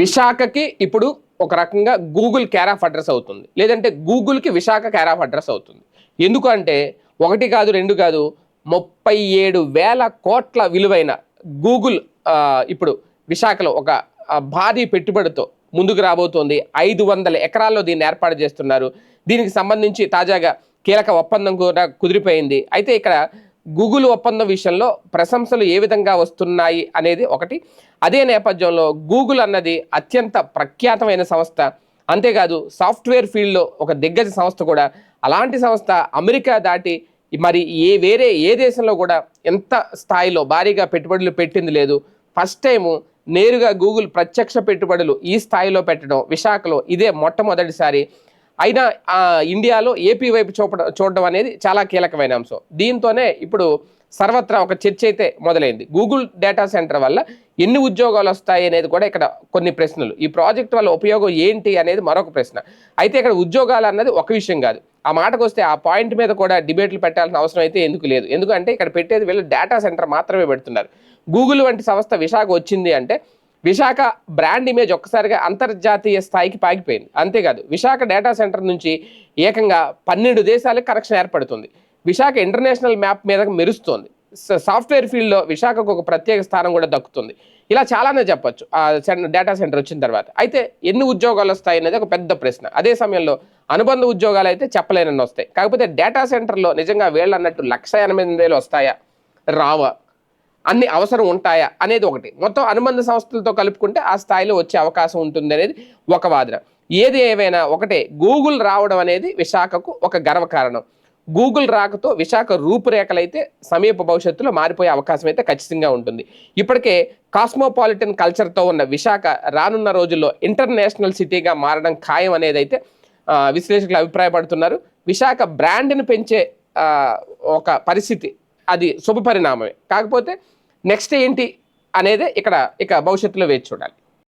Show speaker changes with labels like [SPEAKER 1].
[SPEAKER 1] విశాఖకి ఇప్పుడు ఒక రకంగా గూగుల్ క్యార్ ఆఫ్ అడ్రస్ అవుతుంది. లేదంటే గూగుల్కి విశాఖ క్యార్ ఆఫ్ అడ్రస్ అవుతుంది. ఎందుకంటే ఒకటి కాదు రెండు కాదు ముప్పై ఏడు వేల కోట్ల విలువైన గూగుల్ ఇప్పుడు విశాఖలో ఒక భారీ పెట్టుబడితో ముందుకు రాబోతోంది. ఐదు వందల ఎకరాల్లో దీన్ని ఏర్పాటు చేస్తున్నారు. దీనికి సంబంధించి తాజాగా కీలక ఒప్పందం కూడా కుదిరిపోయింది. అయితే ఇక్కడ గూగుల్ ఒప్పందం విషయంలో ప్రశంసలు ఏ విధంగా వస్తున్నాయి అనేది ఒకటి. అదే నేపథ్యంలో గూగుల్ అన్నది అత్యంత ప్రఖ్యాతమైన సంస్థ. అంతేకాదు సాఫ్ట్వేర్ ఫీల్డ్లో ఒక దిగ్గజ సంస్థ కూడా. అలాంటి సంస్థ అమెరికా దాటి మరి ఏ వేరే ఏ దేశంలో కూడా ఎంత స్థాయిలో భారీగా పెట్టుబడులు పెట్టింది లేదు. ఫస్ట్ టైము నేరుగా గూగుల్ ప్రత్యక్ష పెట్టుబడులు ఈ స్థాయిలో పెట్టడం విశాఖలో ఇదే మొట్టమొదటిసారి. అయినా ఆ, ఇండియాలో ఏపీ వైపు చూపడం చూడడం అనేది చాలా కీలకమైన అంశం. దీంతోనే ఇప్పుడు సర్వత్రా ఒక చర్చ అయితే మొదలైంది. గూగుల్ డేటా సెంటర్ వల్ల ఎన్ని ఉద్యోగాలు వస్తాయి అనేది కూడా ఇక్కడ కొన్ని ప్రశ్నలు. ఈ ప్రాజెక్ట్ వల్ల ఉపయోగం ఏంటి అనేది మరొక ప్రశ్న. అయితే ఇక్కడ ఉద్యోగాలు అన్నది ఒక విషయం కాదు. ఆ మాటకు వస్తే ఆ పాయింట్ మీద కూడా డిబేట్లు పెట్టాల్సిన అవసరం అయితే ఎందుకు లేదు. ఎందుకంటే ఇక్కడ పెట్టేది వీళ్ళు డేటా సెంటర్ మాత్రమే పెడుతున్నారు. గూగుల్ వంటి సంస్థ విశాఖ వచ్చింది అంటే విశాఖ బ్రాండ్ ఇమేజ్ ఒక్కసారిగా అంతర్జాతీయ స్థాయికి పాగిపోయింది అంతేకాదు విశాఖ డేటా సెంటర్ నుంచి ఏకంగా పన్నెండు దేశాలకు కనెక్షన్ ఏర్పడుతుంది. విశాఖ ఇంటర్నేషనల్ మ్యాప్ మీద మెరుస్తోంది. సాఫ్ట్వేర్ ఫీల్డ్లో విశాఖకు ఒక ప్రత్యేక స్థానం కూడా దక్కుతుంది. ఇలా చాలానే చెప్పొచ్చు ఆ డేటా సెంటర్ వచ్చిన తర్వాత. అయితే ఎన్ని ఉద్యోగాలు వస్తాయి అనేది ఒక పెద్ద ప్రశ్న. అదే సమయంలో అనుబంధ ఉద్యోగాలు అయితే చెప్పలేనని వస్తాయి. కాకపోతే డేటా సెంటర్లో నిజంగా వీళ్ళు అన్నట్టు లక్ష ఎనిమిది వేలు వస్తాయా? రావా. అన్ని అవసరం ఉంటాయా అనేది ఒకటి. మొత్తం అనుబంధ సంస్థలతో కలుపుకుంటే ఆ స్థాయిలో వచ్చే అవకాశం ఉంటుంది అనేది ఒక వాదన. ఏది ఏవైనా ఒకటే గూగుల్ రావడం అనేది విశాఖకు ఒక గర్వకారణం గూగుల్ రాకతో విశాఖ రూపురేఖలైతే సమీప భవిష్యత్తులో మారిపోయే అవకాశం అయితే ఖచ్చితంగా ఉంటుంది. ఇప్పటికే కాస్మోపాలిటన్ కల్చర్తో ఉన్న విశాఖ రానున్న రోజుల్లో ఇంటర్నేషనల్ సిటీగా మారడం ఖాయం అనేది అయితే విశ్లేషకులు అభిప్రాయపడుతున్నారు. విశాఖ బ్రాండ్ని పెంచే ఒక పరిస్థితి అది శుభ పరిణామమే కాకపోతే నెక్స్ట్ ఏంటి అనేది ఇక్కడ ఇక భవిష్యత్తులో వేచి చూడాలి.